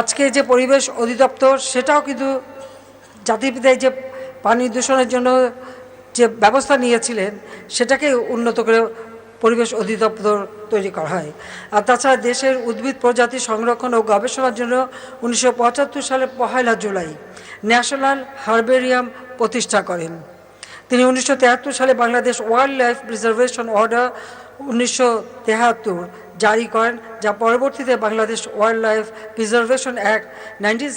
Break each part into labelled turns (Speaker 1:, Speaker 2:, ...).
Speaker 1: আজকে যে পরিবেশ অধিদপ্তর, সেটাও কিন্তু জাতিপিতায় যে পানি দূষণের জন্য যে ব্যবস্থা নিয়েছিলেন, সেটাকে উন্নত করে পরিবেশ অধিদপ্তর তৈরি করা হয়। আর তাছাড়া দেশের উদ্ভিদ প্রজাতি সংরক্ষণ ও গবেষণার জন্য উনিশশো পঁচাত্তর সালে পহেলা জুলাই ন্যাশনাল হার্বেরিয়াম প্রতিষ্ঠা করেন। তিনি উনিশশো সালে Bangladesh wildlife preservation order উনিশশো জারি করেন, যা পরবর্তীতে Bangladesh wildlife preservation act nineteen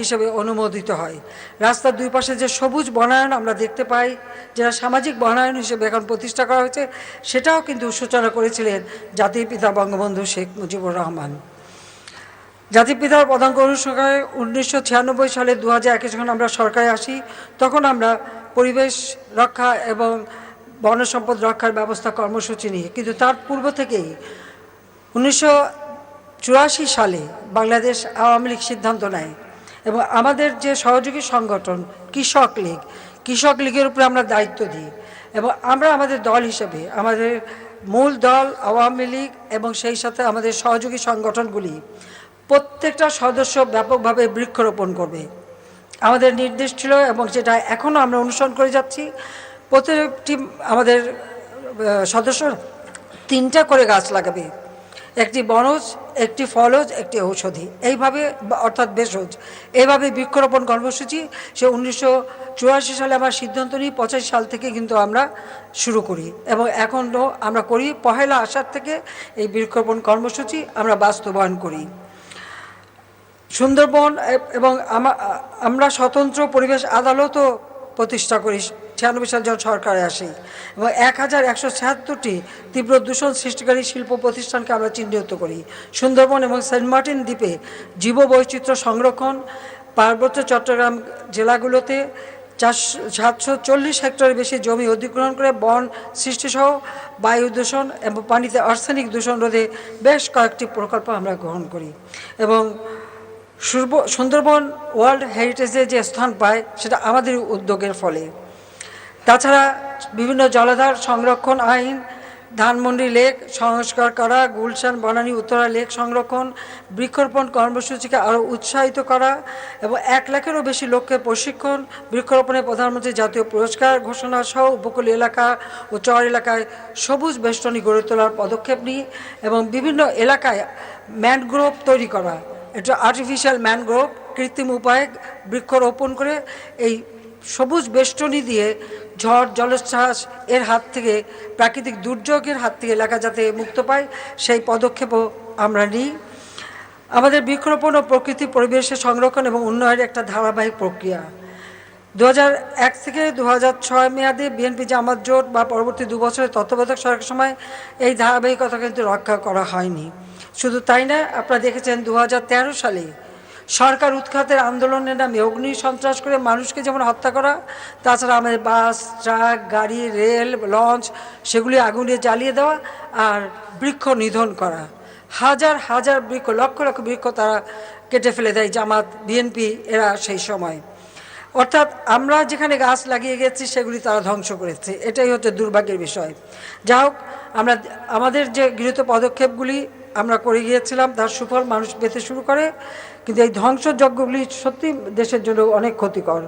Speaker 1: হিসেবে অনুমোদিত হয়। রাস্তার দুই পাশে যে সবুজ বনায়ন আমরা দেখতে পাই যারা সামাজিক বনায়ন হিসেবে এখন প্রতিষ্ঠা করা হয়েছে, সেটাও কিন্তু সূচনা করেছিলেন জাতির পিতা বঙ্গবন্ধু শেখ মুজিবুর রহমান। জাতির পিতার পদাঙ্ক অনুসারে উনিশশো সালে দু হাজার যখন আমরা সরকারে আসি, তখন আমরা পরিবেশ রক্ষা এবং বন সম্পদ রক্ষার ব্যবস্থা কর্মসূচি নিয়ে। কিন্তু তার পূর্ব থেকেই উনিশশো চুরাশি সালে বাংলাদেশ আওয়ামী লীগ সিদ্ধান্ত নেয় এবং আমাদের যে সহযোগী সংগঠন কৃষক লীগ, কৃষক লীগের উপরে আমরা দায়িত্ব দিই এবং আমরা আমাদের দল হিসেবে আমাদের মূল দল আওয়ামী লীগ এবং সেই সাথে আমাদের সহযোগী সংগঠনগুলি প্রত্যেকটা সদস্য ব্যাপকভাবে বৃক্ষরোপণ করবে। আমাদের নির্দেশ ছিল এবং যেটা এখনও আমরা অনুসরণ করে যাচ্ছি। প্রত্যেকটি আমাদের সদস্য তিনটা করে গাছ লাগাবে। একটি বনজ, একটি ফলজ, একটি ঔষধি। এইভাবে অর্থাৎ ভেষজ। এইভাবে বৃক্ষরোপণ কর্মসূচি সে উনিশশো চুরাশি সালে আমরা সিদ্ধান্ত নিই, পঁচাশি সাল থেকে কিন্তু আমরা শুরু করি। এবং এখনও আমরা করি, পহেলা আষাঢ় থেকে এই বৃক্ষরোপণ কর্মসূচি আমরা বাস্তবায়ন করি। সুন্দরবন এবং আমরা স্বতন্ত্র পরিবেশ আদালতও প্রতিষ্ঠা করি, ছিয়ানব্বই সাল যখন সরকারে আসি। এবং এক হাজার একশো ছিয়াত্তরটি তীব্র দূষণ সৃষ্টিকারী শিল্প প্রতিষ্ঠানকে আমরা চিহ্নিত করি। সুন্দরবন এবং সেন্ট মার্টিন দ্বীপে জীববৈচিত্র্য সংরক্ষণ, পার্বত্য চট্টগ্রাম জেলাগুলোতে চারশো, সাতশো চল্লিশ হেক্টরের বেশি জমি অধিগ্রহণ করে বন সৃষ্টিসহ বায়ু দূষণ এবং পানিতে আর্সেনিক দূষণ রোধে বেশ কয়েকটি প্রকল্প আমরা গ্রহণ করি। এবং সুন্দরবন ওয়ার্ল্ড হেরিটেজে যে স্থান পায়, সেটা আমাদের উদ্যোগের ফলে। তাছাড়া বিভিন্ন জলাধার সংরক্ষণ আইন, ধানমন্ডি লেক সংস্কার করা, গুলশান, বনানী, উত্তরা লেক সংরক্ষণ, বৃক্ষরোপণ কর্মসূচিকে আরও উৎসাহিত করা এবং এক লাখেরও বেশি লোককে প্রশিক্ষণ, বৃক্ষরোপণে প্রধানমন্ত্রী জাতীয় পুরস্কার ঘোষণা সহ উপকূলীয় এলাকা ও চর এলাকায় সবুজ বেষ্টনী গড়ে তোলার পদক্ষেপ নিই এবং বিভিন্ন এলাকায় ম্যানগ্রোভ তৈরি করা। এটা আর্টিফিশিয়াল ম্যানগ্রোভ কৃত্রিম উপায়ে বৃক্ষরোপণ করে এই সবুজ বেষ্টনী দিয়ে ঝড়, জলোচ্ছ্বাস এর হাত থেকে, প্রাকৃতিক দুর্যোগের হাত থেকে এলাকা যাতে মুক্ত পায়, সেই পদক্ষেপও আমরা নিই। আমাদের বৃক্ষরোপণ ও প্রকৃতি পরিবেশের সংরক্ষণ এবং উন্নয়নের একটা ধারাবাহিক প্রক্রিয়া। দু এক থেকে দু ছয় মেয়াদে বিএনপি জামাত জোট বা পরবর্তী দু বছরের তত্ত্বাবধায়ক সরকারের সময় এই ধারাবাহিকতা কিন্তু রক্ষা করা হয়নি। শুধু তাই না, আপনারা দেখেছেন দু হাজার তেরো সালে সরকার উৎখাতের আন্দোলনের নামে অগ্নি সন্ত্রাস করে মানুষকে যেমন হত্যা করা, তাছাড়া আমাদের বাস, ট্রাক, গাড়ি, রেল, লঞ্চ সেগুলি আগুনে জ্বালিয়ে দেওয়া আর বৃক্ষ নিধন করা। হাজার হাজার বৃক্ষ, লক্ষ লক্ষ বৃক্ষ তারা কেটে ফেলে দেয় জামাত, বিএনপি, এরা সেই সময়। অর্থাৎ আমরা যেখানে গাছ লাগিয়ে গেছি, সেগুলি তারা ধ্বংস করেছে। এটাই হচ্ছে দুর্ভাগ্যের বিষয়। যা হোক, আমরা, আমাদের যে গৃহীত পদক্ষেপগুলি আমরা করে গিয়েছিলাম, তার সুফল মানুষ পেতে শুরু করে। কিন্তু এই ধ্বংসযজ্ঞগুলি সত্যি দেশের জন্য অনেক ক্ষতিকর।